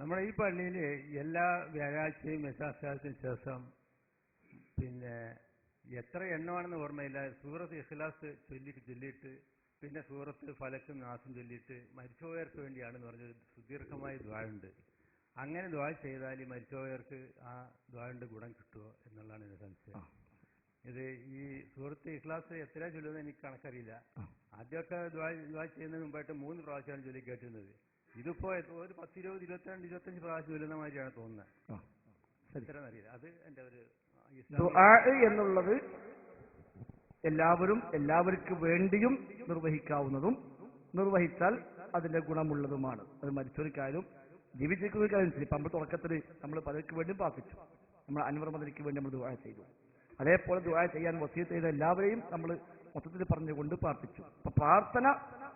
നമ്മുടെ ഈ പള്ളിയിൽ എല്ലാ വ്യാഴാഴ്ചയും യശാസ്ത്രാഴ്ചയും ശേഷം പിന്നെ എത്ര എണ്ണമാണെന്ന് ഓർമ്മയില്ല. സൂറത്ത് ഇഖ്ലാസ് ചൊല്ലിട്ട് ചൊല്ലിയിട്ട് പിന്നെ സൂറത്ത് ഫലക്കും നാസും ചൊല്ലിയിട്ട് മരിച്ചുപോയവർക്ക് വേണ്ടിയാണെന്ന് പറഞ്ഞത് സുദീർഘമായ ദ്വാഴുണ്ട് അങ്ങനെ ദ്വാ ചെയ്താൽ ഈ മരിച്ചുപോയവർക്ക് ആ ദ്വാഴിന്റെ ഗുണം കിട്ടുമോ എന്നുള്ളതാണ് എന്റെ സംശയം. ഇത് ഈ സുഹൃത്ത് ഇഖ്ലാസ് എത്ര ചൊല്ലുമെന്ന് എനിക്ക് കണക്കറിയില്ല. ആദ്യമൊക്കെ ദ്വാ ദ്വാ ചെയ്യുന്നതിന് മുമ്പായിട്ട് മൂന്ന് പ്രാവശ്യമാണ് ചൊല്ലി കേട്ടിരുന്നത്. ഇതിപ്പോ ഒരു പത്തിരുപത് ഇരുപത്തിരണ്ട് ഇരുപത്തഞ്ച് പ്രാവശ്യം വരുന്ന മാതിരിയാണ് തോന്നുന്നത് അത് എന്റെ ഒരു എന്നുള്ളത് എല്ലാവരും എല്ലാവർക്കും വേണ്ടിയും നിർവഹിക്കാവുന്നതും നിർവഹിച്ചാൽ അതിന്റെ ഗുണമുള്ളതുമാണ്. അത് മരിച്ചവർക്കായാലും ജീവിച്ചിരിക്കുന്നവർക്കായാലും ശരി ഇപ്പം നമ്മൾ തുടക്കത്തിൽ നമ്മൾ പലർക്ക് വേണ്ടി പ്രാർത്ഥിച്ചു. നമ്മൾ അൻവർ മദനിക്ക് വേണ്ടി നമ്മൾ ദുബായ ചെയ്തു. അതേപോലെ ദുബായ ചെയ്യാൻ വസീത്ത് ചെയ്ത എല്ലാവരെയും നമ്മൾ മൊത്തത്തിൽ പറഞ്ഞുകൊണ്ട് പ്രാർത്ഥിച്ചു. അപ്പൊ പ്രാർത്ഥന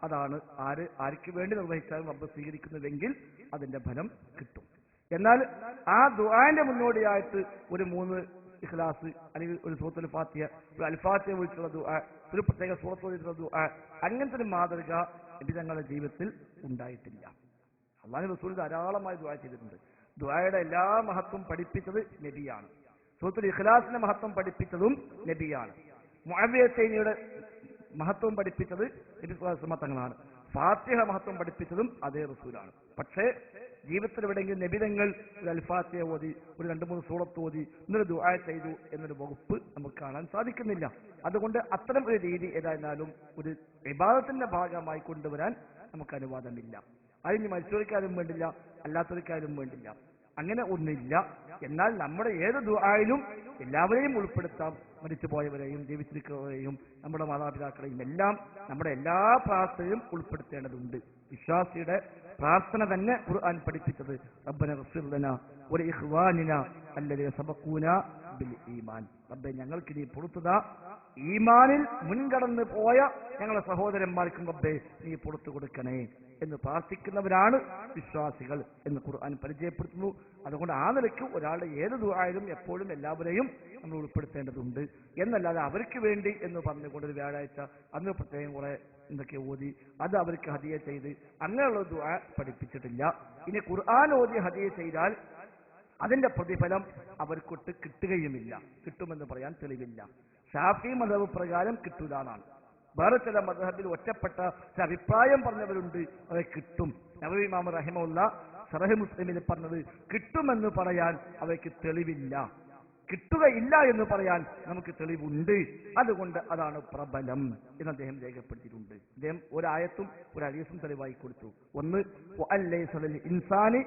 അതാണ് ആര് ആർക്ക് വേണ്ടി നിർവഹിച്ചാലും റബ്ബ് സ്വീകരിക്കുന്നതെങ്കിൽ അതിന്റെ ഫലം കിട്ടും. എന്നാൽ ആ ദുആന്റെ മുന്നോടിയായിട്ട് ഒരു മൂന്ന് ഇഖ്ലാസ് അല്ലെങ്കിൽ ഒരു സൂറത്തുൽ ഫാത്തിയ ഒരു അൽഫാത്തിയ വിളിച്ചുള്ള ദുആ ഒരു പ്രത്യേക സൂറത്ത് വിളിച്ചുള്ള ദുആ അങ്ങനത്തെ ഒരു മാതൃക നബി തങ്ങളുടെ ജീവിതത്തിൽ ഉണ്ടായിട്ടില്ല. അള്ളാഹു റസൂൽ ധാരാളമായി ദുആ ചെയ്തിട്ടുണ്ട്. ദുആയുടെ എല്ലാ മഹത്വം പഠിപ്പിച്ചത് നബിയാണ്. സൂറത്തുൽ ഇഖ്ലാസിന്റെ മഹത്വം പഠിപ്പിച്ചതും നബിയാണ്. മുഅവിയ സൈനിയുടെ മഹത്വം പഠിപ്പിച്ചത് സ്വല്ലല്ലാഹു തങ്ങളാണ് ഫാത്തിഹ മഹത്വം പഠിപ്പിച്ചതും അതേ റസൂലാണ്. പക്ഷേ ജീവിതത്തിൽ എവിടെയെങ്കിലും നബിതങ്ങൾ ഒരു അൽഫാത്തിയ ഓതി ഒരു രണ്ട് മൂന്ന് സൂറത്ത് ഓതി ഇന്നൊരു ദുആ ചെയ്തു എന്നൊരു വകുപ്പ് നമുക്ക് കാണാൻ സാധിക്കുന്നില്ല. അതുകൊണ്ട് അത്തരം ഒരു രീതി ഏതായിരുന്നാലും ഒരു വിവാദത്തിന്റെ ഭാഗമായി കൊണ്ടുവരാൻ നമുക്ക് അനുവാദമില്ല. അതിന് മരിച്ചവർക്കാരും വേണ്ടില്ല അല്ലാത്തവർക്കാരും വേണ്ടില്ല. അങ്ങനെ ഒന്നില്ല എന്നാൽ നമ്മുടെ ഏത് ദുആയിലും എല്ലാവരെയും ഉൾപ്പെടുത്താം. മരിച്ചുപോയവരെയും ജീവിച്ചിരിക്കുന്നവരെയും നമ്മുടെ മാതാപിതാക്കളെയും എല്ലാം നമ്മുടെ എല്ലാ പ്രാർത്ഥനയും ഉൾപ്പെടുത്തേണ്ടതുണ്ട്. വിശ്വാസിയുടെ പ്രാർത്ഥന തന്നെ ഖുർആൻ പഠിപ്പിച്ചത്. റബ്ബന ഗഫിർ ലനാ വലി ഇഖ്വാനിനാ അല്ലദീന സബഖൂനാ ബിൽ ഈമാൻ. റബ്ബെ ഞങ്ങൾക്ക് നീ പുറത്തുതാ ഈമാനിൽ മുൻകടന്ന് പോയ ഞങ്ങളെ സഹോദരന്മാർക്കും റബ്ബെ നീ പുറത്തു കൊടുക്കണേ എന്ന് പ്രാർത്ഥിക്കുന്നവരാണ് വിശ്വാസികൾ എന്ന് ഖുർആൻ പരിചയപ്പെടുത്തുന്നു. അതുകൊണ്ട് ആ നിലയ്ക്ക് ഒരാളുടെ ഏത് ദുആയിലും എപ്പോഴും എല്ലാവരെയും നമ്മൾ ഉൾപ്പെടുത്തേണ്ടതുണ്ട്. എന്നല്ലാതെ അവർക്ക് വേണ്ടി എന്ന് പറഞ്ഞുകൊണ്ട് ഒരു വ്യാഴാഴ്ച അന്ന് പ്രത്യേകം കുറെ എന്തൊക്കെ ഓതി അത് അവർക്ക് ഹദിയ ചെയ്ത് അങ്ങനെയുള്ള ദുആ പഠിപ്പിച്ചിട്ടില്ല. ഇനി ഖുർആൻ ഓതി ഹദിയ ചെയ്താൽ അതിന്റെ പ്രതിഫലം അവർക്കൊട്ട് കിട്ടുകയുമില്ല. കിട്ടുമെന്ന് പറയാൻ തെളിവില്ല. ഷാഫി മതവ് പ്രകാരം കിട്ടൂലാണ് വേറെ ചില മതഹബിൽ ഒറ്റപ്പെട്ട അഭിപ്രായം പറഞ്ഞവരുണ്ട് അത് കിട്ടും. നബി ഇമാം റഹിമുള്ള സറഹി മുസ്ലിമിൽ പറഞ്ഞത് കിട്ടുമെന്ന് പറയാൻ അവയ്ക്ക് തെളിവില്ല. കിട്ടുകയില്ല എന്ന് പറയാൻ നമുക്ക് തെളിവുണ്ട്. അതുകൊണ്ട് അതാണ് പ്രബലം എന്ന് അദ്ദേഹം രേഖപ്പെടുത്തിയിട്ടുണ്ട്. അദ്ദേഹം ഒരായത്തും ഒരു അരീസും തെളിവായി കൊടുത്തു. ഒന്ന് ഇൻസാനി.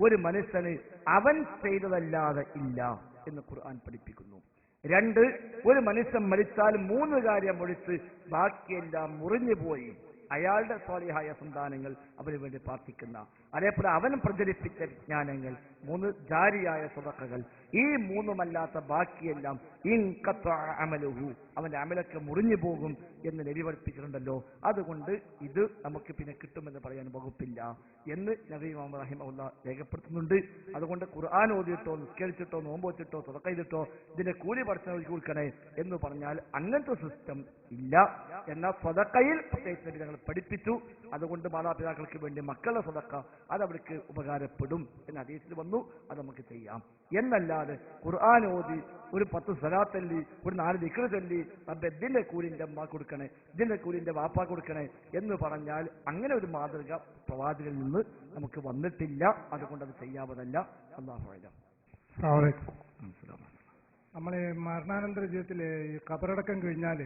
ഒരു മനുഷ്യന് അവൻ ചെയ്തതല്ലാതെ ഇല്ല എന്ന് ഖുർആൻ പഠിപ്പിക്കുന്നു. രണ്ട് ഒരു മനുഷ്യൻ മരിച്ചാൽ മൂന്ന് കാര്യം ഒഴിച്ച് ബാക്കിയെല്ലാം മുറിഞ്ഞു പോയി അയാളുടെ സ്വാലിഹായ സന്താനങ്ങൾ അവന് വേണ്ടി പ്രാർത്ഥിക്കുന്ന അതേപോലെ അവൻ പ്രചരിപ്പിച്ച വിജ്ഞാനങ്ങൾ മൂന്ന് ജാരിയായ സ്വതക്കകൾ. ഈ മൂന്നുമല്ലാത്ത ബാക്കിയെല്ലാം അമലുഹു അവന്റെ അമലൊക്കെ മുറിഞ്ഞു പോകും എന്ന് നബി അതുകൊണ്ട് ഇത് നമുക്ക് പിന്നെ കിട്ടുമെന്ന് പറയാൻ വകുപ്പില്ല എന്ന് നബി മുഹമ്മദ് റഹിമുള്ള രേഖപ്പെടുത്തുന്നുണ്ട്. അതുകൊണ്ട് ഖുർആൻ ഓതിയിട്ടോ നിസ്കരിച്ചിട്ടോ നോമ്പ് വെച്ചിട്ടോ തുടക്കം ചെയ്തിട്ടോ ഇതിന്റെ കൂലി പഠിച്ചവർക്ക് കൊടുക്കണേ എന്ന് പറഞ്ഞാൽ അങ്ങനത്തെ സിസ്റ്റം ഇല്ല. എന്നാൽ സ്വതക്കയിൽ പ്രത്യേകിച്ച് ഞങ്ങൾ പഠിപ്പിച്ചു. അതുകൊണ്ട് മാതാപിതാക്കൾക്ക് വേണ്ടി മക്കളുടെ സ്വതക്ക അത് അവർക്ക് ഉപകാരപ്പെടും എന്ന അതീസിൽ വന്നു. അത് നമുക്ക് ചെയ്യാം. എന്നല്ലാതെ ഖുർആൻ ഓതി ഒരു പത്ത് സലാത്തല്ലി ഒരു നാല് ദിക്ർ ചൊല്ലി തന്റെ ഇതിന്റെ കൂലിന്റെ അമ്മ കൊടുക്കണേ ഇതിന്റെ കൂലിന്റെ വാപ്പ കൊടുക്കണേ എന്ന് പറഞ്ഞാൽ അങ്ങനെ ഒരു മാതൃക പ്രവാചകനിൽ നിന്ന് നമുക്ക് വന്നിട്ടില്ല. അതുകൊണ്ട് അത് ചെയ്യാവതല്ല അള്ളാഹു അലം. നമ്മളെ മരണാനന്തര ജീവിതത്തിൽ ഈ കബറടക്കം കഴിഞ്ഞാൽ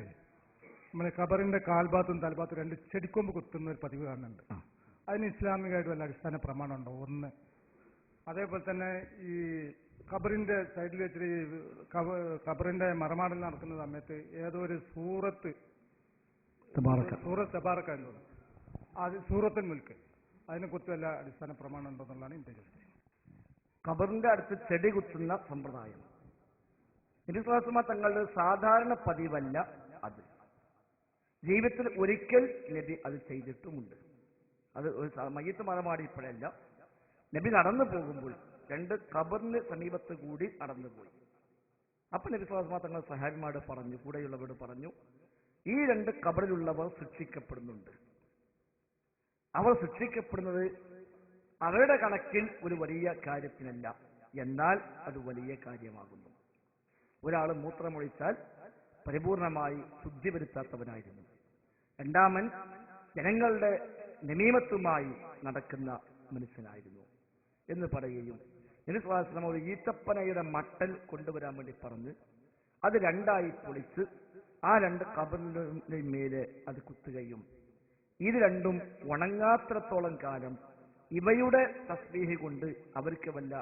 നമ്മളെ കബറിന്റെ കാൽഭാത്തും തൽഭാത്തും രണ്ട് ചെടിക്കൊമ്പ് കുത്തുന്ന ഒരു പതിവ് കാണുന്നുണ്ട്. അതിന് ഇസ്ലാമികമായിട്ട് വല്ല അടിസ്ഥാന പ്രമാണമുണ്ടോ? ഒന്ന്. അതേപോലെ തന്നെ ഈ ഖബറിന്റെ സൈഡിൽ വെച്ചിട്ട് ഈ ഖബറിന്റെ മറമാടൽ നടക്കുന്ന സമയത്ത് ഏതോ ഒരു സൂറത്ത് സൂറത്ത് തബാറക്ക എന്ന് തോന്നുന്നു അത് സൂറത്തൻ മുൽക്ക്. അതിനെ കുറിച്ച് വല്ല അടിസ്ഥാന പ്രമാണം ഉണ്ടോ എന്നുള്ളതാണ് എന്റെ ചോദ്യം ഖബറിന്റെ അടുത്ത് ചെടി കുത്തുന്ന സമ്പ്രദായം. ഇരുസ്വാസമ തങ്ങളുടെ സാധാരണ പതിവല്ല അത്. ജീവിതത്തിൽ ഒരിക്കൽ നബി അത് ചെയ്തിട്ടുമുണ്ട്. അത് മയ്യത്ത് മറമാടി മറമാടിയപ്പോഴല്ല നബി നടന്നു പോകുമ്പോൾ രണ്ട് ഖബറിന് സമീപത്ത് കൂടി നടന്നു പോയി. അപ്പൊ നബി സ്വാസമ തങ്ങൾ സഹാബിമാരോട് പറഞ്ഞു കൂടെയുള്ളവരോട് പറഞ്ഞു ഈ രണ്ട് കബറിലുള്ളവർ ശിക്ഷിക്കപ്പെടുന്നുണ്ട്. അവർ ശിക്ഷിക്കപ്പെടുന്നത് അവരുടെ കണക്കിൽ ഒരു വലിയ കാര്യത്തിനല്ല. എന്നാൽ അത് വലിയ കാര്യമാകുന്നു. ഒരാൾ മൂത്രമൊഴിച്ചാൽ പരിപൂർണമായി ശുദ്ധി വരുത്താത്തവനായിരുന്നു. രണ്ടാമൻ ജനങ്ങളുടെ നമീമത്തുമായി നടക്കുന്ന മനുഷ്യനായിരുന്നു എന്ന് പറയുകയും നബിസ്വാസ്ലം ഒരു ഈത്തപ്പനയുടെ മട്ടൽ കൊണ്ടുവരാൻ വേണ്ടി പറഞ്ഞ് അത് രണ്ടായി പൊളിച്ച് ആ രണ്ട് കബറിന്റെ മേലെ അത് കുത്തുകയും ഇത് രണ്ടും ഉണങ്ങാത്രത്തോളം കാലം ഇവയുടെ തസ്ബീഹ് കൊണ്ട് അവർക്ക് വല്ല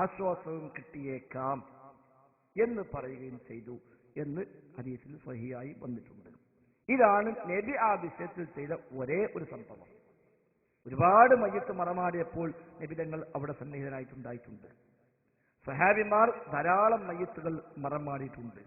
ആശ്വാസവും കിട്ടിയേക്കാം എന്ന് പറയുകയും ചെയ്തു എന്ന് ഹദീസിൽ സഹിയായി വന്നിട്ടുണ്ട്. ഇതാണ് നബി ആ വിഷയത്തിൽ ചെയ്ത ഒരേ ഒരു സംഭവം. ഒരുപാട് മയ്യത്ത് മറമാടിയപ്പോൾ നബിതങ്ങൾ അവിടെ സന്നിഹിതനായിട്ടുണ്ടായിട്ടുണ്ട് സഹാബിമാർ ധാരാളം മയ്യത്തുകൾ മറമാടിയിട്ടുണ്ട്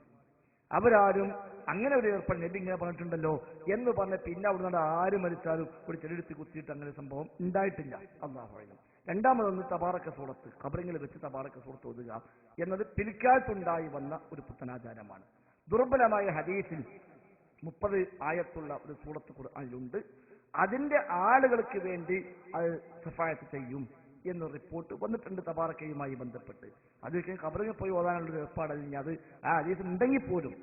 അവരാരും അങ്ങനെ ഒരു ഏർപ്പാട് നബി ഇങ്ങനെ പറഞ്ഞിട്ടുണ്ടല്ലോ എന്ന് പറഞ്ഞ് പിന്നെ അവിടുന്ന് ആര് മരിച്ചാലും ഒരു ചെടിയെടുത്ത് കുത്തിയിട്ട് അങ്ങനെ സംഭവം ഉണ്ടായിട്ടില്ല. അള്ളാഹു രണ്ടാമതൊന്ന് തപാറക്ക സൂറത്ത് കബറിങ്ങിൽ വെച്ച് തപാറക്ക സൂറത്ത് ഓതുക എന്നത് പിൽക്കാലത്തുണ്ടായി വന്ന ഒരു പുത്തനാചാരമാണ്. ദുർബലമായ ഹദീസിൽ മുപ്പത് ആയത്തുള്ള ഒരു സൂറത്ത് അതിലുണ്ട് അതിന്റെ ആളുകൾക്ക് വേണ്ടി അത് സഫായത്ത് ചെയ്യും എന്ന റിപ്പോർട്ട് വന്നിട്ടുണ്ട് തബാറക്കയുമായി ബന്ധപ്പെട്ട്. അതിലേക്ക് കബറിൽ പോയി ഓതാനുള്ള ഒരു ഏർപ്പാടല്ല അത് ആ ഹദീസ് ഉണ്ടെങ്കിൽ പോലും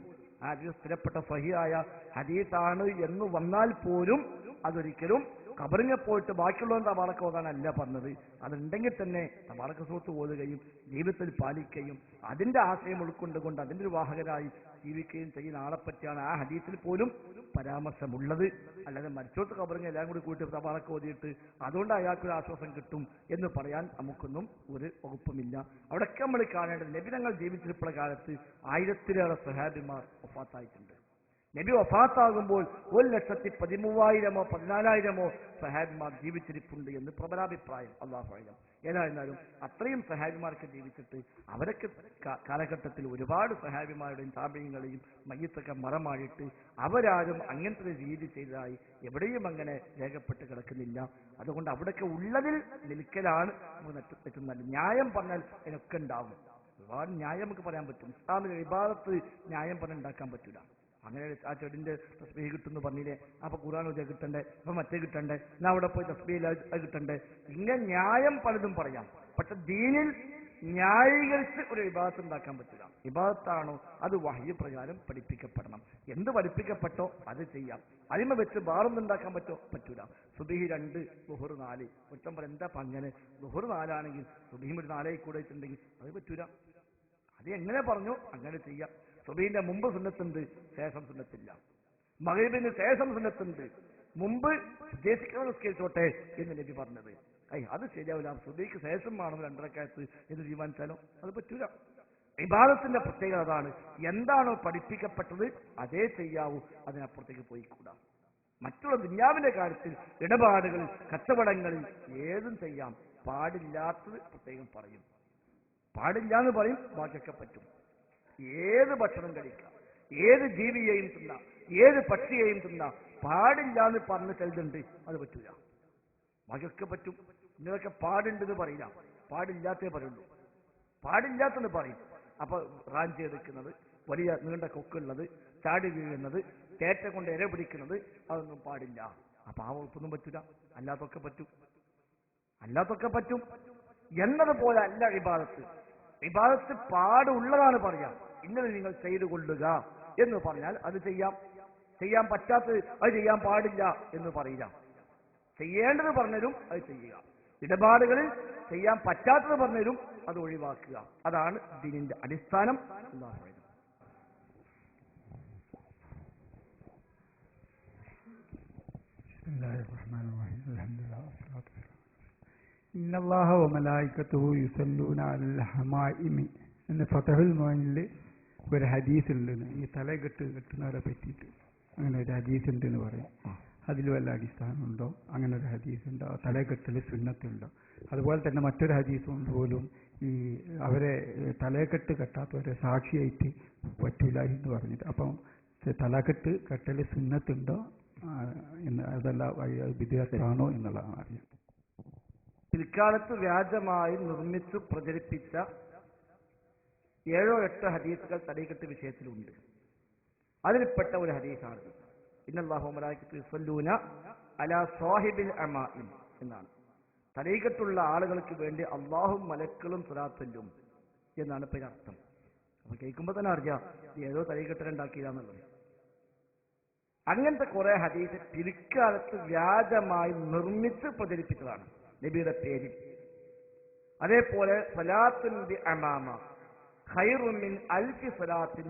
ആ ഹദീസ് സ്ഥിരപ്പെട്ട സഹിയായ ഹദീസാണ് എന്ന് വന്നാൽ പോലും അതൊരിക്കലും കബറിങ്ങെ പോയിട്ട് ബാക്കിയുള്ളവൻ തബാറക്ക ഓതാനല്ല പറഞ്ഞത്. അതുണ്ടെങ്കിൽ തന്നെ തബാറക്ക സുഹൃത്ത് ഓതുകയും ജീവിതത്തിൽ പാലിക്കുകയും അതിന്റെ ആശയം ഉൾക്കൊണ്ടുകൊണ്ട് അതിന്റെ ഒരു വാഹകരായി ജീവിക്കുകയും ചെയ്യുന്ന ആളെ പറ്റിയാണ് ആ ഹദീസിൽ പോലും പരാമർശമുള്ളത്. അല്ലാതെ മരിച്ചോട്ട് കബറിങ് എല്ലാം കൂടി കൂട്ടി തപാളൊക്കെ ഓതിയിട്ട് അതുകൊണ്ട് അയാൾക്കൊരു ആശ്വാസം കിട്ടും എന്ന് പറയാൻ നമുക്കൊന്നും ഒരു വകുപ്പുമില്ല. അവിടെയൊക്കെ നമ്മൾ കാണേണ്ടത് നബിതങ്ങൾ ജീവിച്ചിരിപ്പുള്ള കാലത്ത് ആയിരത്തിലേറെ സഹാബിമാർ ഒഫാത്തായിട്ടുണ്ട് നബി വഫാത്താകുമ്പോൾ ഒരു ലക്ഷത്തി പതിമൂവായിരമോ പതിനാലായിരമോ സഹാബിമാർ ജീവിച്ചിരിപ്പുണ്ട് എന്ന് പ്രബലാഭിപ്രായം. അള്ളാഹു ആയിരം ഏതായിരുന്നാലും അത്രയും സഹാബിമാർക്ക് ജീവിച്ചിട്ട് അവരൊക്കെ കാലഘട്ടത്തിൽ ഒരുപാട് സഹാബിമാരുടെയും താപ്യങ്ങളെയും മയ്യത്തൊക്കെ മറമാടിയിട്ട് അവരാരും അങ്ങനത്തെ രീതി ചെയ്തതായി എവിടെയും അങ്ങനെ രേഖപ്പെട്ട് കിടക്കുന്നില്ല. അതുകൊണ്ട് അവിടെയൊക്കെ ഉള്ളതിൽ നിൽക്കലാണ് നമുക്ക് നെറ്റ് ന്യായം പറഞ്ഞാൽ അതിനൊക്കെ ഉണ്ടാവും. ഒരുപാട് ന്യായം നമുക്ക് പറയാൻ പറ്റും. ഇസ്ലാമിലെ വിഭാഗത്ത് ന്യായം പറഞ്ഞുണ്ടാക്കാൻ പറ്റില്ല അങ്ങനെ ആ ചെടിന്റെ തസ്ബീഹ് കിട്ടുന്നു പറഞ്ഞില്ലേ? അപ്പൊ ഖുർആൻ ഉദയ കിട്ടണ്ടേ? അപ്പൊ മറ്റേ കിട്ടണ്ടേ? എന്നാ അവിടെ പോയി തസ്ബീഹ് അത് കിട്ടണ്ടേ? ഇങ്ങനെ ന്യായം പലതും പറയാം. പക്ഷെ ദീനിൽ ന്യായീകരിച്ച് ഒരു വിഭാഗത്ത് ഉണ്ടാക്കാൻ പറ്റില്ല. വിഭാഗത്താണോ അത് വഹ്യ പ്രകാരം പഠിപ്പിക്കപ്പെടണം. എന്ത് പഠിപ്പിക്കപ്പെട്ടോ അത് ചെയ്യാം. അതിമ വെച്ച് വേറൊന്നും ഉണ്ടാക്കാൻ പറ്റോ? പറ്റൂല. സുബിഹി രണ്ട് ബുഹർ നാല്. കുറ്റം പറ എന്താ അങ്ങനെ? ബുഹർ നാലാണെങ്കിൽ സുബിഹിം ഒരു നാലായി കൂടെ വെച്ചിട്ടുണ്ടെങ്കിൽ അത് പറ്റൂല. അത് എങ്ങനെ പറഞ്ഞു അങ്ങനെ ചെയ്യാം. സുബീന്റെ മുമ്പ് സുന്നത്തുണ്ട് ശേഷം സുന്നത്തില്ല. മകരീബിന് ശേഷം സുന്നത്തുണ്ട്. മുമ്പ് നിസ്കരിച്ചോട്ടെ എന്ന് നബി പറഞ്ഞത്. ഐ അത് ശരിയാവില്ല. സുബീക്ക് ശേഷം വേണം രണ്ടരക്കാലത്ത് എന്ന് തീരുമാനിച്ചാലോ? അത് പറ്റൂല. വിവാദത്തിന്റെ പ്രത്യേകത അതാണ്. എന്താണോ പഠിപ്പിക്കപ്പെട്ടത് അതേ ചെയ്യാവൂ അതിനപ്പുറത്തേക്ക് പോയിക്കൂടാ. മറ്റുള്ള ദുന്യാവിന്റെ കാര്യത്തിൽ ഇടപാടുകൾ കച്ചവടങ്ങളിൽ ഏതും ചെയ്യാം. പാടില്ലാത്തത് പ്രത്യേകം പറയും. പാടില്ല എന്ന് പറയും ബാക്കിയൊക്കെ പറ്റും. ഏത് ഭക്ഷണം കഴിക്കാം? ഏത് ജീവിയെയും തിന്നാം? ഏത് പക്ഷിയെയും തിന്നാം? പാടില്ല എന്ന് പറഞ്ഞ് ചിലതുണ്ട് അത് പറ്റൂല. ബാക്കിയൊക്കെ പറ്റും. നിങ്ങളൊക്കെ പാടുണ്ടെന്ന് പറയില്ല. പാടില്ലാത്തേ പറയുള്ളൂ. പാടില്ലാത്തെന്ന് പറയും. അപ്പൊ റാഞ്ചി ചെയ്തിരിക്കുന്നത് വലിയ നീണ്ട കൊക്കുള്ളത് ചാടി വീഴുന്നത് തേറ്റ കൊണ്ട് ഇര പിടിക്കുന്നത് അതൊന്നും പാടില്ല. അപ്പൊ ആ വകുപ്പൊന്നും പറ്റൂല. അല്ലാത്തൊക്കെ പറ്റും. അല്ലാത്തൊക്കെ പറ്റും. എന്നതുപോലെ അല്ല ഇബാദത്ത്. ഇബാദത്ത് പാടുള്ളതാണ് പറയാം. ഇങ്ങനെ നിങ്ങൾ ചെയ്തു കൊള്ളുക എന്ന് പറഞ്ഞാൽ അത് ചെയ്യാം. ചെയ്യാൻ പറ്റാത്തത് അത് ചെയ്യാൻ പാടില്ല എന്ന് പറയുക. ചെയ്യേണ്ടത് പറഞ്ഞതും അത് ചെയ്യുക. ഇടപാടുകളിൽ ചെയ്യാൻ പറ്റാത്തത് പറഞ്ഞതും അത് ഒഴിവാക്കുക. അതാണ് ദിനിന്റെ അടിസ്ഥാനം എന്ന് പറയുന്നത്. ഇന്നല്ലാഹ വമലായിക്കത്തു യുസല്ലൂന അൽ ഹമായിമി. എന്ന് ഫതഹുൽ മോയിനിൽ ഒരു ഹദീസ് ഉണ്ട് ഈ തലകെട്ട് കെട്ടുന്നവരെ പറ്റിയിട്ട് അങ്ങനെ ഒരു ഹദീസ് ഉണ്ട് എന്ന് പറയും. അതിൽ വല്ല അടിസ്ഥാനമുണ്ടോ? അങ്ങനെ ഒരു ഹദീസ് ഉണ്ടോ? തലകെട്ടിൽ സുന്നത്തുണ്ടോ? അതുപോലെ തന്നെ മറ്റൊരു ഹദീസും പോലും. ഈ അവരെ തലകെട്ട് കെട്ടാത്തവരെ സാക്ഷിയായിട്ട് പറ്റൂല എന്ന് പറഞ്ഞിട്ട്. അപ്പം തലകെട്ട് കെട്ടൽ സുന്നത്തുണ്ടോ? എന്ന് അതല്ല വിദ്യാർത്ഥിയാണോ എന്നുള്ളതാണ് അറിയാം. പിൽക്കാലത്ത് വ്യാജമായി നിർമ്മിച്ചു പ്രചരിപ്പിച്ച ഏഴോ എട്ടോ ഹദീസുകൾ തടീകെട്ട് വിഷയത്തിലുണ്ട്. അതിൽപ്പെട്ട ഒരു ഹദീസാണ് എന്നാണ്. തലീകത്തുള്ള ആളുകൾക്ക് വേണ്ടി അള്ളാഹും മലക്കളും സുരാത്തല്ലും എന്നാണ് ഇപ്പം അർത്ഥം അപ്പൊ കേൾക്കുമ്പോൾ തന്നെ അറിയാം ഏതോ തലീകെട്ടലുണ്ടാക്കിയതാന്നുള്ളത് അങ്ങനത്തെ കുറെ ഹദീസ് പിൽക്കാലത്ത് വ്യാജമായി നിർമ്മിച്ച് പ്രചരിപ്പിച്ചതാണ്. നബിയുടെ പേരിൽ. അതേപോലെ സലാത്തുൻ അമാമ ഖൈറുൻ മിൻ അൽഫി സലാത്തിൻ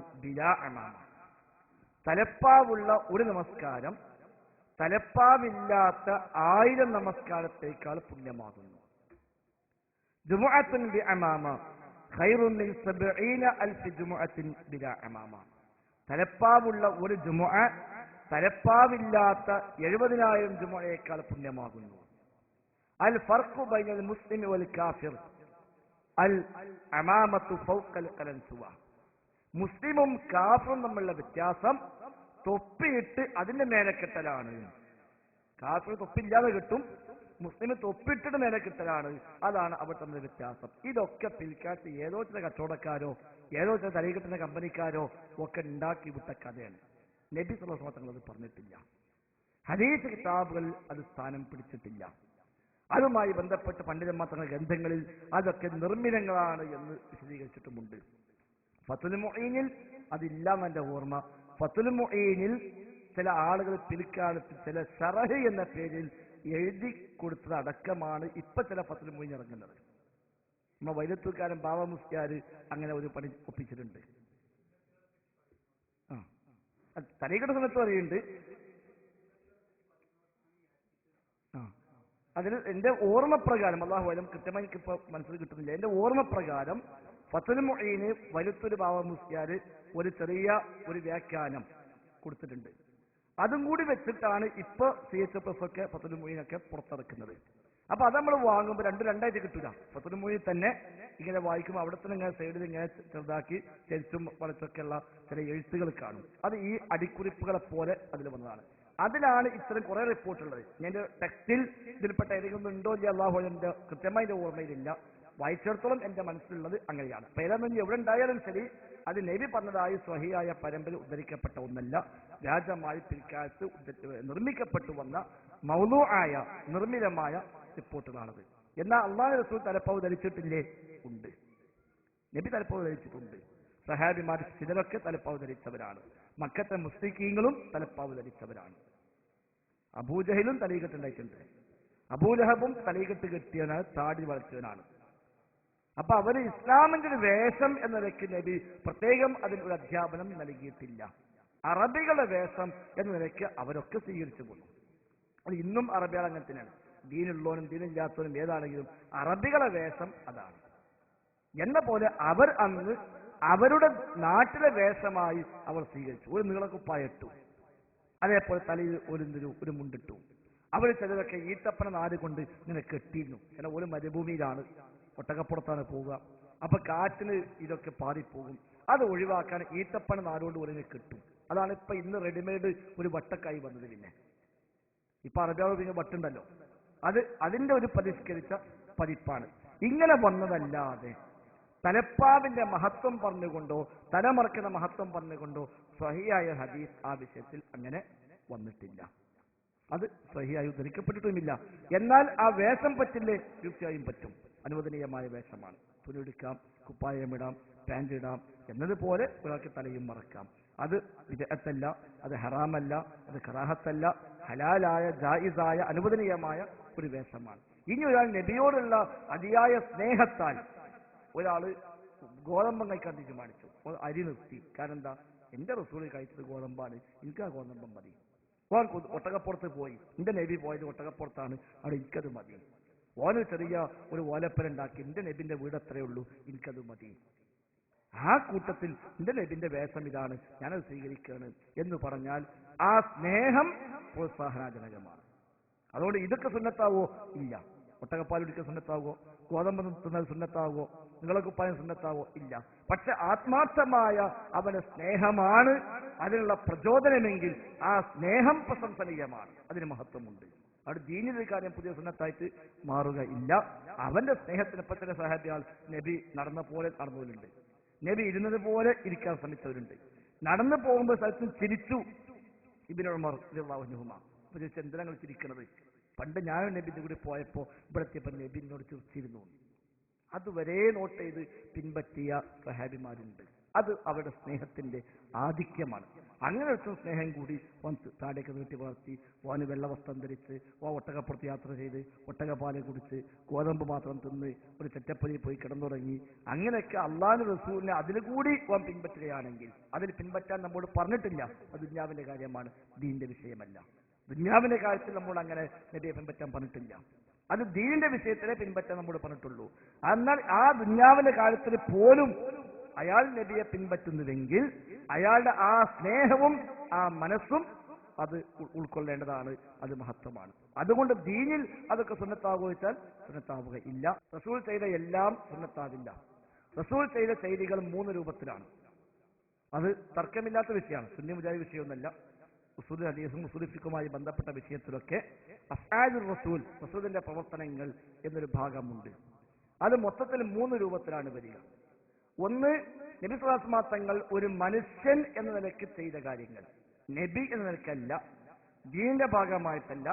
തലപ്പാവുള്ള ഒരു നമസ്കാരം തലപ്പാവില്ലാത്ത ആയിരം നമസ്കാരത്തേക്കാൾ പുണ്യമാകുന്നു. ബി അൽഫ് ജുമുഅത്തിൻ തലപ്പാവുള്ള ഒരു ജുമുഅ തലപ്പാവില്ലാത്ത എഴുപതിനായിരം ജുമുഅയേക്കാൾ പുണ്യമാകുന്നു. അൽ ഫർഖു ബൈനൽ മുസ്ലിം വൽ കാഫിർ അൽ അമാമത്തു മുസ്ലിമും കാഫറും തമ്മിലുള്ള വ്യത്യാസം തൊപ്പിയിട്ട് അതിന്റെ നേരെ കെട്ടലാണ് കാഫിർ തൊപ്പില്ലാതെ കിട്ടും മുസ്ലിം തൊപ്പിട്ടിട്ട് നേരെ കിട്ടലാണ് അതാണ് അവർ തമ്മിലുള്ള വ്യത്യാസം. ഇതൊക്കെ പിൽക്കാലത്ത് ഏതോ ചില കച്ചവടക്കാരോ ഏതോ ചില തലയിൽ കമ്പനിക്കാരോ ഒക്കെ ഉണ്ടാക്കി വിട്ട കഥയാണ്. നബി സുലഭങ്ങൾ അത് പറഞ്ഞിട്ടില്ല. ഹദീസ് കിതാബുകൾ അത് സ്ഥാനം പിടിച്ചിട്ടില്ല. അതുമായി ബന്ധപ്പെട്ട് പണ്ഡിതന്മാർ തങ്ങളുടെ ഗ്രന്ഥങ്ങളിൽ അതൊക്കെ നിർമ്മിതങ്ങളാണ് എന്ന് വിശദീകരിച്ചിട്ടുമുണ്ട്. ഫത്തുൽ മൊയ്നിൽ അതില്ല എന്നെ ഓർമ്മ. ഫത്തുൽ മൊയ്നിൽ ചില ആളുകൾ പിൽക്കാലത്ത് ചില സറഹ് എന്ന പേരിൽ എഴുതി കൊടുത്തത് അടക്കമാണ് ഇപ്പൊ ചില ഫത്തുൽ മൊയ്ൻ ഇറങ്ങുന്നത്. നമ്മ വൈലത്തൂക്കാരൻ ബാബ മുസ്കാര് അങ്ങനെ ഒരു പണി ഒപ്പിച്ചിട്ടുണ്ട്. ആ. തലീകട സമയത്ത് പറയുന്നുണ്ട് ആ അതിൽ എന്റെ ഓർമ്മപ്രകാരം അള്ളാഹു അലം കൃത്യമായി എനിക്ക് ഇപ്പൊ മനസ്സിൽ കിട്ടുന്നില്ല. എന്റെ ഓർമ്മപ്രകാരം ഫത്തുൽ മൊയ്ന് വലുത്തൊരു ഭാവം മുസ്യാര് ഒരു ചെറിയ ഒരു വ്യാഖ്യാനം കൊടുത്തിട്ടുണ്ട്. അതും കൂടി വെച്ചിട്ടാണ് ഇപ്പൊ സി എച്ച് എഫ് എസ് ഒക്കെ ഫത്തുൽ പുറത്തിറക്കുന്നത്. അപ്പൊ അത് നമ്മൾ വാങ്ങുമ്പോൾ രണ്ട് രണ്ടായിട്ട് കിട്ടൂല. ഫത്തുൽ മൊയ്ൻ തന്നെ ഇങ്ങനെ വായിക്കുമ്പോൾ അവിടെ തന്നെ ഇങ്ങനെ സൈഡിൽ ഇങ്ങനെ ചെറുതാക്കി ചെരിച്ചും വളച്ചൊക്കെയുള്ള ചില എഴുത്തുകൾ കാണും. അത് ഈ അടിക്കുറിപ്പുകളെ പോലെ അതിൽ വന്നതാണ്. അതിലാണ് ഇത്തരം കുറെ റിപ്പോർട്ടുള്ളത് ഞാൻ ടെക്സ്റ്റിൽ ഇതിൽപ്പെട്ട ഏതെങ്കിലും ഉണ്ടോ ഇല്ല അള്ളാഹു എന്റെ കൃത്യമായി ഓർമ്മയിലില്ല. വായിച്ചിടത്തോളം എന്റെ മനസ്സിലുള്ളത് അങ്ങനെയാണ്. പേരാന്ന് എവിടെ ഉണ്ടായാലും ശരി അത് നബി പറഞ്ഞതായി സ്വഹിയായ പരമ്പര ഉദ്ധരിക്കപ്പെട്ട ഒന്നല്ല. വ്യാജമായി പിൽക്കാലത്ത് നിർമ്മിക്കപ്പെട്ടു വന്ന മൗലു ആയ നിർമ്മിതമായ റിപ്പോർട്ടുകളാണത്. എന്നാൽ അള്ളാഹു റസൂൽ തലപ്പാവ് ധരിച്ചിട്ടില്ലേ ഉണ്ട്. നബി തലപ്പാവ് ധരിച്ചിട്ടുണ്ട് സഹാബിമാർ ചിലരൊക്കെ തലപ്പാവ് ധരിച്ചവരാണ് മക്കത്തെ മുസ്ലിക്കീങ്ങളും തലപ്പാവ് ധരിച്ചവരാണ്. അബൂജഹലും തലയിക്കെട്ടുണ്ടായിട്ടുണ്ട് അബൂലഹബും തലയിക്കെട്ട് കെട്ടിയവനാണ് താടി വളർത്തിയവനാണ്. അപ്പൊ അവർ ഇസ്ലാമിന്റെ ഒരു വേഷം എന്ന നിലയ്ക്ക് നബി പ്രത്യേകം അതിന് ഒരു അധ്യാപനം നൽകിയിട്ടില്ല. അറബികളുടെ വേഷം എന്ന നിലയ്ക്ക് അവരൊക്കെ സ്വീകരിച്ചു പോകുന്നു അത് ഇന്നും അറബികൾ അങ്ങനെ തന്നെയാണ് ദീനുള്ളവനും ദീനില്ലാത്തവനും ഏതാണെങ്കിലും അറബികളുടെ വേഷം അതാണ്. എന്ന പോലെ അവർ അന്ന് അവരുടെ നാട്ടിലെ വേഷമായി അവർ സ്വീകരിച്ചു. ഒരു നീളക്കുപ്പായിട്ടു അതേപോലെ തലയിൽ ഒരു ഒരു മുണ്ടിട്ടു. അവർ ചിലരൊക്കെ ഈത്തപ്പന നാട് കൊണ്ട് ഇങ്ങനെ കെട്ടിയിരുന്നു. ചില ഒരു മരുഭൂമിയിലാണ്. ഒട്ടകപ്പുറത്താണ് പോവുക. അപ്പൊ കാറ്റിന് ഇതൊക്കെ പാറിപ്പോകും. അത് ഒഴിവാക്കാൻ ഈത്തപ്പന നാടുകൊണ്ട് ഒരു കിട്ടും. അതാണ് ഇപ്പൊ ഇന്ന് റെഡിമെയ്ഡ് ഒരു വട്ടക്കായി വന്നത് പിന്നെ. ഇപ്പൊ അറബിയാവ് പിന്നെ വട്ടുണ്ടല്ലോ. അത് അതിന്റെ ഒരു പരിഷ്കരിച്ച പതിപ്പാണ്. ഇങ്ങനെ വന്നതല്ലാതെ തലപ്പാവിന്റെ മഹത്വം പറഞ്ഞുകൊണ്ടോ തലമറക്കുന്ന മഹത്വം പറഞ്ഞുകൊണ്ടോ സഹിയായ ഹദീസ് ആ വിഷയത്തിൽ അങ്ങനെ വന്നിട്ടില്ല. അത് സഹിയായി ഉദ്ധരിക്കപ്പെട്ടിട്ടുമില്ല എന്നാൽ ആ വേഷം പറ്റില്ലേ? തീർച്ചയായും പറ്റും. അനുവദനീയമായ വേഷമാണ്. തുണിയെടുക്കാം കുപ്പായമിടാം പാന്റ് ഇടാം എന്നതുപോലെ ഒരാൾക്ക് തലയും മറക്കാം. അത് വിജയത്തല്ല അത് ഹറാമല്ല അത് കറാഹത്തല്ല ഹലാലായ ജായിസായ അനുവദനീയമായ ഒരു വേഷമാണ്. ഇനി ഒരാൾ നബിയോടുള്ള അതിയായ സ്നേഹത്താൽ ഒരാൾ ഗോതമ്പം കഴിക്കാൻ തീരുമാനിച്ചു. അരി നിർത്തി. കാരണം എന്താ? എന്റെ റസൂളിൽ കഴിച്ചത് ഗോതമ്പാണ്. എനിക്ക് ആ ഗോതമ്പം മതി. ഓൻ ഒട്ടകപ്പുറത്ത് പോയി. എന്റെ നബി പോയത് ഒട്ടകപ്പുറത്താണ്. അവിടെ എനിക്കത് മതി. ഓന് ചെറിയ ഒരു ഓലപ്പന ഉണ്ടാക്കി. എന്റെ നബിന്റെ വീട് അത്രയേ ഉള്ളൂ. എനിക്കത് മതി. ആ കൂട്ടത്തിൽ എന്റെ നബിന്റെ വേഷം ഇതാണ്. ഞാനത് സ്വീകരിക്കുകയാണ് എന്ന് പറഞ്ഞാൽ ആ സ്നേഹം പ്രോത്സാഹനജനകമാണ്. അതുകൊണ്ട് ഇതൊക്കെ സുന്നത്താവോ? ഇല്ല. ഒട്ടകപ്പാൽ കുടിക്കാൻ സുന്നത്താവോ? ഗോതമ്പ് തിന്നത് സുന്നത്താവോ? നിങ്ങളക്കുപ്പായം സുന്നത്താവോ? ഇല്ല. പക്ഷെ ആത്മാർത്ഥമായ അവന്റെ സ്നേഹമാണ്. അതിനുള്ള പ്രചോദനമെങ്കിൽ ആ സ്നേഹം പ്രശംസനീയമാണ്. അതിന് മഹത്വമുണ്ട്. അവിടെ ദീനിന്റെ കാര്യം പുതിയ സുന്നത്തായിട്ട് മാറുക ഇല്ല. അവന്റെ സ്നേഹത്തിന് ഇപ്പൊ സഹായത്തിയാൽ നബി നടന്ന പോലെ നടന്നവരുണ്ട്. നബി ഇരുന്നത് പോലെ ഇരിക്കാൻ ശ്രമിച്ചവരുണ്ട്. നടന്നു പോകുമ്പോൾ സ്ഥലത്തും ചിരിച്ചു. ഇബിന് ഉമർ ചിരിക്കുന്നത് പണ്ട് ഞാൻ നബിന്റെ കൂടി പോയപ്പോ ഇവിടത്തെ നബി നബിനോട് ചിരിച്ചിരുന്നു അതുവരെ നോട്ട് ചെയ്ത് പിൻപറ്റിയ സഹാബിമാരുണ്ട് അത് അവരുടെ സ്നേഹത്തിന്റെ ആധിക്യമാണ്. അങ്ങനെ ഒരു സ്നേഹം കൂടി ഓൻ താടേക്ക് നീട്ടി വളർത്തി ഓന് വെള്ളവസ്ത്രം ധരിച്ച് ഓ ഒട്ടകപ്പുറത്ത് യാത്ര ചെയ്ത് ഒട്ടകപ്പാൽ കുടിച്ച് ഗോതമ്പ് മാത്രം തിന്ന് ഒരു ചെറ്റപ്പലി പോയി കിടന്നുറങ്ങി അങ്ങനെയൊക്കെ അള്ളാഹു റസൂലിനെ അതിൽ കൂടി ഓൻ പിൻപറ്റുകയാണെങ്കിൽ അതിൽ പിൻപറ്റാൻ നമ്മോട് പറഞ്ഞിട്ടില്ല. അത് ദുന്യാവിന്റെ കാര്യമാണ് ദീന്റെ വിഷയമല്ല. ദുന്യാവിന്റെ കാര്യത്തിൽ നമ്മൾ അങ്ങനെ നബിയെ പിൻപറ്റാൻ പറഞ്ഞിട്ടില്ല. അത് ദീനിന്റെ വിഷയത്തിലെ പിൻപറ്റാൻ നമ്മൾ പറഞ്ഞിട്ടുള്ളൂ. എന്നാൽ ആ ദുന്യാവിന്റെ കാര്യത്തിൽ പോലും അയാൾ നബിയെ പിൻപറ്റുന്നുവെങ്കിൽ അയാളുടെ ആ സ്നേഹവും ആ മനസ്സും അത് ഉൾക്കൊള്ളേണ്ടതാണ്. അത് മഹത്വമാണ്. അതുകൊണ്ട് ദീനിൽ അതൊക്കെ സുന്നത്താവുക വെച്ചാൽ സുന്നത്താവുക ഇല്ല റസൂൾ ചെയ്ത എല്ലാം സുന്നത്താവില്ല. റസൂൾ ചെയ്ത ശൈലികൾ മൂന്ന് രൂപത്തിലാണ്. അത് തർക്കമില്ലാത്ത വിഷയമാണ്. സുന്നി മുജാഹി വിഷയമൊന്നല്ല ഉസൂൽ ഹദീസും ഉസൂലിഫിക്കുമായി ബന്ധപ്പെട്ട വിഷയത്തിലൊക്കെ അസാജുൽ റസൂൽ റസൂലിന്റെ പ്രവർത്തനങ്ങൾ എന്നൊരു ഭാഗമുണ്ട്. അത് മൊത്തത്തിൽ മൂന്ന് രൂപത്തിലാണ് വരിക. ഒന്ന് നബി സ്വലാസ്മാ തങ്ങൾ ഒരു മനുഷ്യൻ എന്ന നിലയ്ക്ക് ചെയ്ത കാര്യങ്ങൾ. നബി എന്ന നിലയ്ക്കല്ല ദീന്റെ ഭാഗമായിട്ടല്ല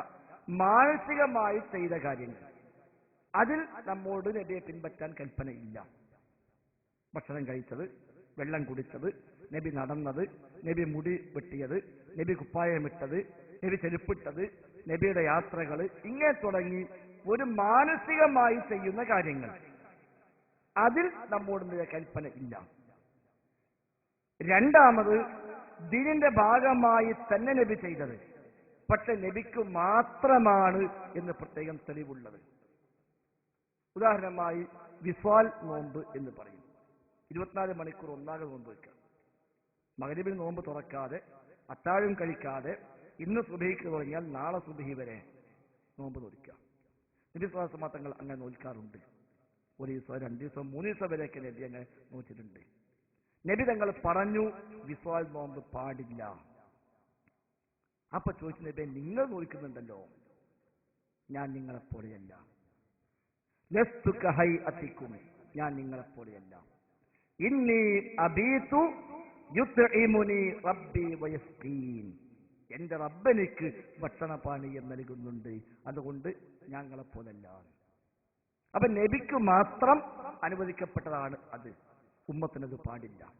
മാനസികമായി ചെയ്ത കാര്യങ്ങൾ. അതിൽ നമ്മോട് നബിയെ പിൻപറ്റാൻ കൽപ്പനയില്ല. ഭക്ഷണം കഴിച്ചത് വെള്ളം കുടിച്ചത് നബി നടന്നത് നബി മുടി വെട്ടിയത് നബി കുപ്പായമിട്ടത് നബി ചെരുപ്പിട്ടത് നബിയുടെ യാത്രകൾ ഇങ്ങനെ തുടങ്ങി ഒരു മാനസികമായി ചെയ്യുന്ന കാര്യങ്ങൾ. അതിൽ നമ്മോട് കൽപ്പന ഇല്ല. രണ്ടാമത് ദീനിന്റെ ഭാഗമായി തന്നെ നബി ചെയ്തത്. പക്ഷെ നബിക്ക് മാത്രമാണ് എന്ന് പ്രത്യേകം തെളിവുള്ളത്. ഉദാഹരണമായി വിസ്വാൽ നോമ്പ് എന്ന് പറയും ഇരുപത്തിനാല് മണിക്കൂർ ഒന്നാകെ നോമ്പ് വെക്കുക. മകരവിൽ നോമ്പ് തുറക്കാതെ അത്താഴം കഴിക്കാതെ ഇന്ന് സുബഹിക്ക് തുടങ്ങിയാൽ നാളെ സുബഹി വരെ നോമ്പ് നോക്കുക നിബിസ്വാസ തങ്ങൾ അങ്ങനെ നോൽക്കാറുണ്ട്. ഒരു ദിവസം രണ്ട് ദിവസം മൂന്ന് ദിവസം വരെയൊക്കെ നബി അങ്ങനെ നോച്ചിട്ടുണ്ട് നബി തങ്ങൾ പറഞ്ഞു വിസ്വാൽ നോമ്പ് പാടില്ല. അപ്പൊ ചോദിച്ചു നബി നിങ്ങൾ നോക്കുന്നുണ്ടല്ലോ ഞാൻ നിങ്ങളെപ്പോലെയല്ല ഞാൻ നിങ്ങളെപ്പോലെയല്ല ഇന്നി അബീതു യുത്ഇമുനി റബ്ബി വയസ്കീൻ എന്റെ റബ്ബനിക്ക് ഭക്ഷണപാനീയം നൽകുന്നുണ്ട്. അതുകൊണ്ട് ഞങ്ങളെ ഞങ്ങളെപ്പോലല്ല. അപ്പൊ നബിക്ക് മാത്രം അനുവദിക്കപ്പെട്ടതാണ് അത്. ഉമ്മത്തിനത് പാടില്ല.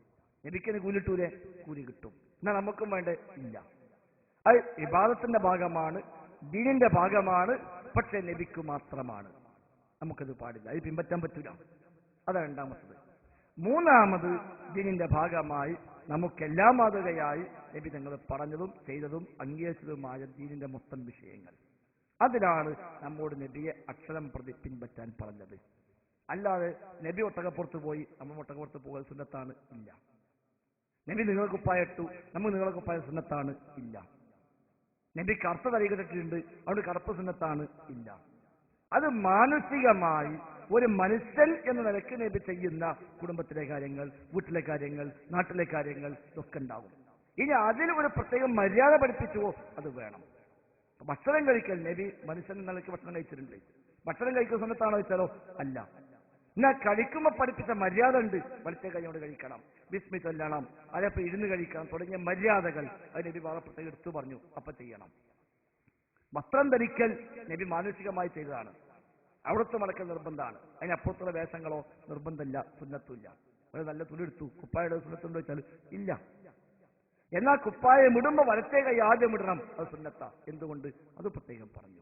നബിക്കിന് കൂലിട്ടൂലെ? കൂലി കിട്ടും. എന്നാ നമുക്കും വേണ്ടേ? ഇല്ല. അത് വിവാദത്തിന്റെ ഭാഗമാണ് ദീനിന്റെ ഭാഗമാണ് പക്ഷെ നബിക്ക് മാത്രമാണ്. നമുക്കത് പാടില്ല. അത് പിമ്പറ്റാൻ പറ്റില്ല അതാണ് രണ്ടാമത്തത്. മൂന്നാമത് ദീനിന്റെ ഭാഗമായി നമുക്കെല്ലാം മാതൃകയായി നബി തങ്ങൾ പറഞ്ഞതും ചെയ്തതും അംഗീകരിച്ചതുമായ ദീനിന്റെ മൊത്തം വിഷയങ്ങൾ. അതിലാണ് നമ്മോട് നബിയെ അക്ഷരം പ്രതി പിൻപറ്റാൻ പറഞ്ഞത്. അല്ലാതെ നബി ഒട്ടകപ്പുറത്ത് പോയി നമ്മൾ ഒട്ടകപ്പുറത്ത് പോകാൻ സുന്നത്താണ് ഇല്ല. നബി നിങ്ങൾക്ക് പായട്ടു നമ്മൾ നിങ്ങൾക്ക് പായ സുന്നത്താണ് ഇല്ല. നബി കറുത്ത തലയിട്ടിട്ടുണ്ട് അവിടെ കറുപ്പ് സുന്നത്താണ് ഇല്ല. അത് മാനസികമായി ഒരു മനുഷ്യൻ എന്ന നിലയ്ക്ക് നബി ചെയ്യുന്ന കുടുംബത്തിലെ കാര്യങ്ങൾ വീട്ടിലെ കാര്യങ്ങൾ നാട്ടിലെ കാര്യങ്ങൾ ഇതൊക്കെ ഉണ്ടാവും ഇനി അതിൽ ഒരു പ്രത്യേകം മര്യാദ പഠിപ്പിച്ചുവോ അത് വേണം. ഭക്ഷണം കഴിക്കൽ നബി മനുഷ്യൻ എന്ന നിലയ്ക്ക് ഭക്ഷണം കഴിച്ചിട്ടുണ്ട്. ഭക്ഷണം കഴിക്കുന്ന സമയത്താണോ വെച്ചാലോ അല്ല. എന്നാ കഴിക്കുമ്പോ പഠിപ്പിച്ച മര്യാദ ഉണ്ട്. വലത്തെ കൈയോട് കഴിക്കണം. വിസ്മി ചൊല്ലണം. അതേപ്പോ ഇരുന്ന് കഴിക്കണം. തുടങ്ങിയ മര്യാദകൾ അത് നബി വളരെ പ്രത്യേകം എടുത്തു പറഞ്ഞു. അപ്പൊ ചെയ്യണം. വസ്ത്രം ധരിക്കൽ നബി മാനസികമായി ചെയ്തതാണ്. അവിടുത്തെ മലക്കൽ നിർബന്ധമാണ്. അതിനപ്പുറത്തുള്ള വേഷങ്ങളോ നിർബന്ധമില്ല സുന്നത്തുമില്ല. ഒരു നല്ല തുണി എടുത്തു. കുപ്പായുടെ സുന്നത്തുണ്ടോ വെച്ചാൽ ഇല്ല. എന്നാൽ കുപ്പായം ഇടുമ്പോൾ വലത്തേ കൈ ആദ്യം ഇടണം. അത് സുന്നത്ത. എന്തുകൊണ്ട്? അത് പ്രത്യേകം പറഞ്ഞു.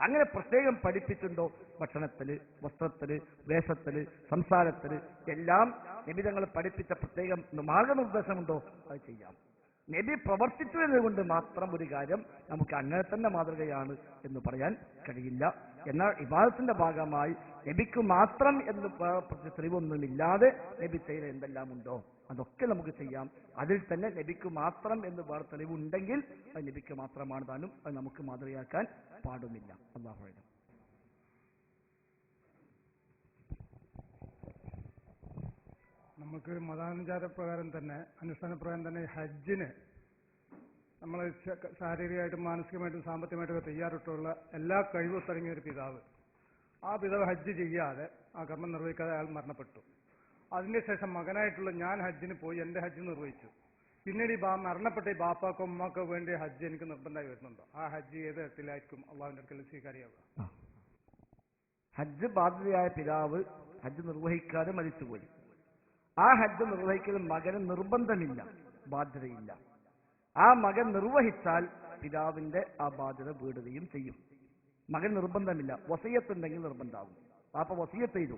അങ്ങനെ പ്രത്യേകം പഠിപ്പിച്ചിട്ടുണ്ടോ? ഭക്ഷണത്തിൽ വസ്ത്രത്തിൽ വേഷത്തിൽ സംസാരത്തിൽ എല്ലാം നിമിതങ്ങൾ പഠിപ്പിച്ച പ്രത്യേകം മാർഗനിർദ്ദേശമുണ്ടോ? അത് ചെയ്യാം. നബി പ്രവർത്തിച്ചു എന്നതുകൊണ്ട് മാത്രം ഒരു കാര്യം നമുക്ക് അങ്ങനെ തന്നെ മാതൃകയാണ് എന്ന് പറയാൻ കഴിയില്ല. എന്നാൽ ഇബാദത്തിന്റെ ഭാഗമായി നബിക്ക് മാത്രം എന്ന് പ- ഇല്ലാതെ തെളിവൊന്നുമില്ലാതെ നബി ചെയ്ത എന്തെല്ലാം ഉണ്ടോ അതൊക്കെ നമുക്ക് ചെയ്യാം. അതിൽ തന്നെ നബിക്ക് മാത്രം എന്ന് വേറെ തെളിവുണ്ടെങ്കിൽ അത് നബിക്ക് മാത്രമാണ് താനും അത് നമുക്ക് മാതൃകയാക്കാൻ പാടുമില്ല. അള്ളാഹു. നമുക്ക് മതാനുചാര പ്രകാരം തന്നെ അനുഷ്ഠാന പ്രകാരം തന്നെ ഹജ്ജിന് നമ്മൾ ശാരീരികമായിട്ടും മാനസികമായിട്ടും സാമ്പത്തികമായിട്ടും തയ്യാറിട്ടുള്ള എല്ലാ കഴിവും തുടങ്ങിയ ഒരു പിതാവ്. ആ പിതാവ് ഹജ്ജ് ചെയ്യാതെ ആ കർമ്മം നിർവഹിക്കാതെ അയാൾ മരണപ്പെട്ടു. അതിനുശേഷം മകനായിട്ടുള്ള ഞാൻ ഹജ്ജിന് പോയി എന്റെ ഹജ്ജ് നിർവഹിച്ചു. പിന്നീട് ഈ ബാ മരണപ്പെട്ട ഈ ബാപ്പാക്കോ ഉമ്മാക്കോ വേണ്ടി ഹജ്ജ് എനിക്ക് നിർബന്ധമായി വരുന്നുണ്ടോ. ആ ഹജ്ജ് ഏത് തരത്തിലായിരിക്കും അള്ളാഹുവിന്റെ അടുക്കൽ സ്വീകാര്യാവുക ഹജ്ജ് ബാധ്യതയായ പിതാവ് ഹജ്ജ് നിർവഹിക്കാതെ മരിച്ചുപോയി. ആ ഹജ്ജ് നിർവഹിക്കൽ മകന് നിർബന്ധമില്ല ബാധ്യതയില്ല. ആ മകൻ നിർവഹിച്ചാൽ പിതാവിന്റെ ആ ബാധ്യത വീടുകയും ചെയ്യും. മകൻ നിർബന്ധമില്ല. വസീയത്തുണ്ടെങ്കിൽ നിർബന്ധമാകും. പാപ്പ വസീയത്ത് ചെയ്തു.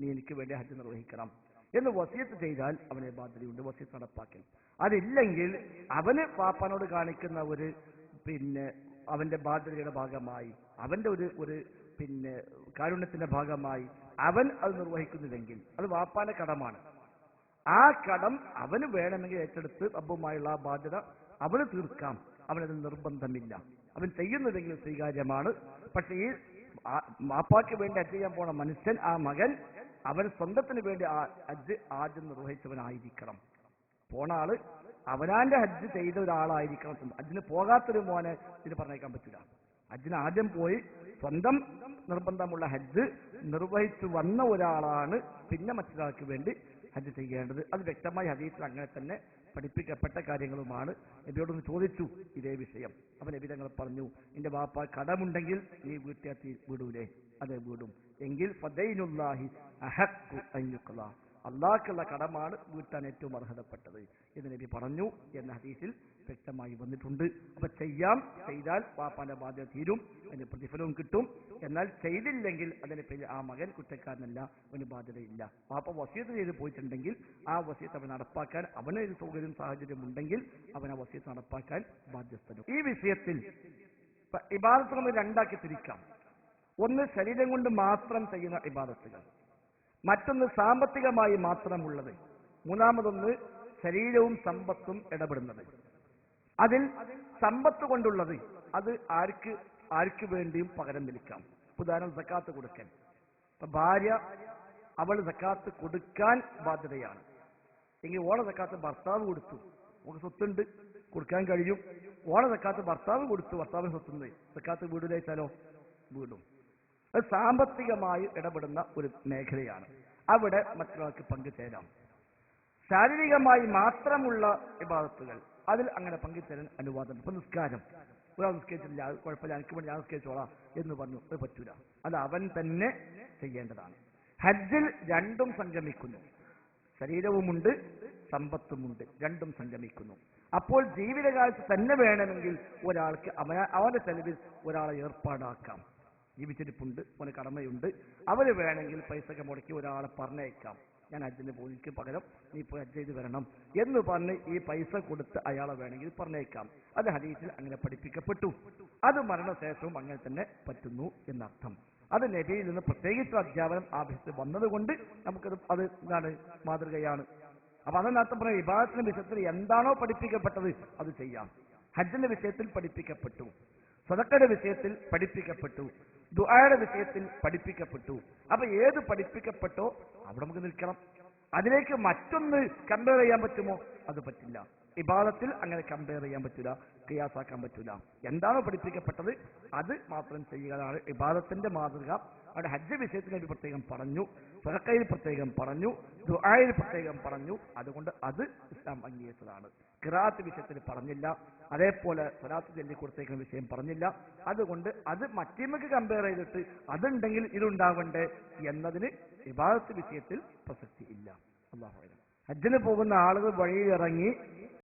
നീ എനിക്ക് വേണ്ടി ഹജ്ജ് നിർവഹിക്കണം. എന്ന് വസീയത്ത് ചെയ്താൽ അവനെ ബാധ്യതയുണ്ട്. വസീയത്ത് നടപ്പാക്കൽ. അതില്ലെങ്കിൽ അവന് പാപ്പനോട് കാണിക്കുന്ന ഒരു പിന്നെ അവന്റെ ബാധ്യതയുടെ ഭാഗമായി അവന്റെ ഒരു ഒരു പിന്നെ കാരുണ്യത്തിന്റെ ഭാഗമായി അവൻ അത് നിർവഹിക്കുന്നില്ലെങ്കിൽ അത് വാപ്പാന്റെ കടമാണ്. ആ കടം അവന് വേണമെങ്കിൽ ഏറ്റെടുത്ത് അബ്ബുമായുള്ള ആ ബാധ്യത അവന് തീർക്കാം. അവനത് നിർബന്ധമില്ല. അവൻ ചെയ്യുന്നതെങ്കിൽ സ്വീകാര്യമാണ്. പക്ഷേ ഈ മാപ്പാക്ക് വേണ്ടി അജ് ചെയ്യാൻ പോണ മനുഷ്യൻ ആ മകൻ അവൻ സ്വന്തത്തിന് വേണ്ടി ആ അജ് ആദ്യം നിർവഹിച്ചവനായിരിക്കണം. പോണ ആൾ അവനാന്റെ ഹജ്ജ് ചെയ്ത ഒരാളായിരിക്കണം. അജിന് പോകാത്തൊരു മോനെ ഇതിന് പറഞ്ഞേക്കാൻ പറ്റില്ല. അജിന് ആദ്യം പോയി സ്വന്തം നിർബന്ധമുള്ള ഹജ്ജ് നിർവഹിച്ചു വന്ന ഒരാളാണ് പിന്നെ മറ്റൊരാൾക്ക് വേണ്ടി ഹജ്ജ് ചെയ്യേണ്ടത്. അത് വ്യക്തമായി ഹദീസിൽ അങ്ങനെ തന്നെ പഠിപ്പിക്കപ്പെട്ട കാര്യങ്ങളുമാണ്. നബിയോടൊന്ന് ചോദിച്ചു ഇതേ വിഷയം. അപ്പൊ നബി തങ്ങൾ പറഞ്ഞു എന്റെ വാപ്പ കടമുണ്ടെങ്കിൽ നീ വീട്ടിലെത്തി വിടൂലേ? അതെ വീടും. എങ്കിൽ ഫദൈനുല്ലാഹി. അള്ളാഹ്ക്കുള്ള കടമാണ് വീട്ടാൻ ഏറ്റവും അർഹതപ്പെട്ടത് എന്ന് നബി പറഞ്ഞു എന്ന ഹദീസിൽ വ്യക്തമായി വന്നിട്ടുണ്ട്. അപ്പൊ ചെയ്യാം. ചെയ്താൽ പാപ്പാന്റെ ബാധ്യത തീരും. അതിന് പ്രതിഫലവും കിട്ടും. എന്നാൽ ചെയ്തില്ലെങ്കിൽ അതിന് പേര് ആ മകൻ കുറ്റക്കാരനല്ല. അവന് ബാധ്യതയില്ല. പാപ്പ വസീത്ത് ചെയ്ത് പോയിട്ടുണ്ടെങ്കിൽ ആ വസീത്ത് അവൻ നടപ്പാക്കാൻ അവന് ഒരു സൗകര്യം സാഹചര്യം ഉണ്ടെങ്കിൽ അവൻ ആ വസീത്ത് നടപ്പാക്കാൻ ബാധ്യസ്ഥനും. ഈ വിഷയത്തിൽ ഇബാദത്ത് നമ്മൾ രണ്ടാക്കി തിരിക്കാം. ഒന്ന് ശരീരം കൊണ്ട് മാത്രം ചെയ്യുന്ന ഇബാദത്തുകൾ. മറ്റൊന്ന് സാമ്പത്തികമായി മാത്രമുള്ളത്. മൂന്നാമതൊന്ന് ശരീരവും സമ്പത്തും ഇടപെടുന്നത്. അതിൽ സമ്പത്ത് കൊണ്ടുള്ളത് അത് ആർക്ക് ആർക്ക് വേണ്ടിയും പകരം വിളിക്കാം ഉദാഹരണം സക്കാത്ത് കൊടുക്കാൻ. ഇപ്പൊ ഭാര്യ അവൾ സക്കാത്ത് കൊടുക്കാൻ ബാധ്യതയാണ്. എങ്കിൽ ഓണ സക്കാത്ത് ഭർത്താവ് കൊടുത്തു. നമുക്ക് സ്വത്തുണ്ട് കൊടുക്കാൻ കഴിയും. ഓണ സക്കാത്ത് ഭർത്താവ് കൊടുത്തു ഭർത്താവിന് സ്വത്തുണ്ട്. സക്കാത്ത് വീടിലേച്ചാലോ വീടും. അത് സാമ്പത്തികമായി ഇടപെടുന്ന ഒരു മേഖലയാണ്. അവിടെ മറ്റൊരാൾക്ക് പങ്കുചേരാം ശാരീരികമായി മാത്രമുള്ള വിഭാഗത്തുകൾ അതിൽ അങ്ങനെ പങ്കിത്തരാൻ അനുവാദം ഇപ്പൊ നിസ്കാരം ഒരാൾ നിസ്കരിച്ചില്ല കുഴപ്പമില്ല എനിക്ക് വേണ്ടി ഞാൻ നിസ്കരിച്ചോളാം എന്ന് പറഞ്ഞു അത് പറ്റൂല. അത് അവൻ തന്നെ ചെയ്യേണ്ടതാണ്. ഹജ്ജിൽ രണ്ടും സംഗമിക്കുന്നു. ശരീരവുമുണ്ട് സമ്പത്തുമുണ്ട് രണ്ടും സംഗമിക്കുന്നു. അപ്പോൾ ജീവിതകാലത്ത് തന്നെ വേണമെങ്കിൽ ഒരാൾക്ക് അവ അവന്റെ ചെലവിൽ ഒരാളെ ഏർപ്പാടാക്കാം. ജീവിച്ചിരിപ്പുണ്ട് അവന് കടമയുണ്ട്. അവന് വേണമെങ്കിൽ പൈസ മുടക്കി ഒരാളെ പറഞ്ഞേക്കാം ഞാൻ ഹജ്ജിന് പോയി പകരം നീ പോയി അജ്ജ് ചെയ്ത് വരണം എന്ന് പറഞ്ഞ് ഈ പൈസ കൊടുത്ത് അയാളെ വേണമെങ്കിൽ പറഞ്ഞേക്കാം അത് ഹദീസിൽ അങ്ങനെ പഠിപ്പിക്കപ്പെട്ടു. അത് മരണശേഷവും അങ്ങനെ തന്നെ പറ്റുന്നു എന്നർത്ഥം. അത് നബിയിൽ നിന്ന് പ്രത്യേകിച്ച് അധ്യാപനം ആവശ്യത്തിൽ വന്നതുകൊണ്ട് നമുക്കത് അത് എന്താണ് മാതൃകയാണ്. അപ്പൊ അതിനർത്ഥം പറഞ്ഞ വിഭാഗത്തിന്റെ വിഷയത്തിൽ എന്താണോ പഠിപ്പിക്കപ്പെട്ടത് അത് ചെയ്യാം. ഹജ്ജിന്റെ വിഷയത്തിൽ പഠിപ്പിക്കപ്പെട്ടു. സദക്കയുടെ വിഷയത്തിൽ പഠിപ്പിക്കപ്പെട്ടു. ദുആയുടെ വിഷയത്തിൽ പഠിപ്പിക്കപ്പെട്ടു. അപ്പൊ ഏത് പഠിപ്പിക്കപ്പെട്ടോ അവിടെ നമുക്ക് നിൽക്കണം. അതിലേക്ക് മറ്റൊന്ന് കമ്പയർ ചെയ്യാൻ പറ്റുമോ? അത് പറ്റില്ല. ഇബാദത്തിൽ അങ്ങനെ കമ്പയർ ചെയ്യാൻ പറ്റില്ല ക്രിയാസാക്കാൻ പറ്റില്ല എന്താണോ പഠിപ്പിക്കപ്പെട്ടത് അത് മാത്രം ചെയ്യുകയാണ് ഇബാദത്തിന്റെ മാതൃക. അവിടെ ഹജ്ജ് വിഷയത്തിന് വേണ്ടി പ്രത്യേകം പറഞ്ഞു. സ്വതക്കയിൽ പ്രത്യേകം പറഞ്ഞു. ദുആയിൽ പ്രത്യേകം പറഞ്ഞു. അതുകൊണ്ട് അത് ഇസ്ലാം അംഗീകരിച്ചതാണ്. ഖിറാത്ത് വിഷയത്തിൽ പറഞ്ഞില്ല. അതേപോലെ സ്വലാത്ത് ചൊല്ലിക്കൊടുത്തേക്കുന്ന വിഷയം പറഞ്ഞില്ല. അതുകൊണ്ട് അത് മറ്റേമക്ക് കമ്പയർ ചെയ്തിട്ട് അതുണ്ടെങ്കിൽ ഇതുണ്ടാവണ്ടേ എന്നതിന് വിവാദത്ത് വിഷയത്തിൽ പ്രസക്തി ഇല്ല. അള്ളാഹു പോകുന്ന ആളുകൾ വഴിയിൽ ഇറങ്ങി